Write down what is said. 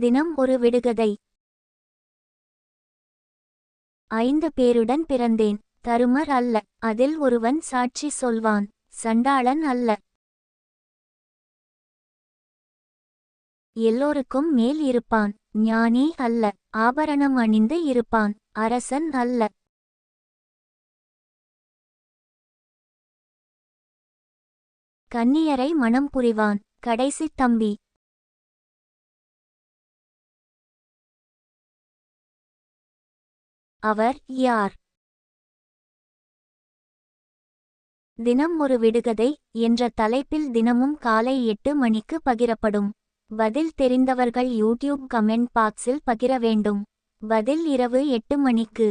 தினம் ஒரு விடுகதை. ஐந்து பேருடன் பிறந்தேன். தருமர் அல்ல. அதில் ஒருவன் சாட்சி சொல்வான். சண்டாளன் அல்ல. எல்லோருக்கும் மேல் இருப்பான். ஞானி அல்ல. ஆபரணம் அணிந்து இருப்பான். அரசன் அல்ல. கன்னியரை மனம் புரிவான். கடைசி தம்பி. அவர் யார்? தினம் ஒரு விடுகதை என்ற தலைப்பில் தினமும் காலை எட்டு மணிக்கு பகிரப்படும். பதில் தெரிந்தவர்கள் யூடியூப் கமெண்ட் பாக்ஸில் பகிர வேண்டும். பதில் இரவு எட்டு மணிக்கு.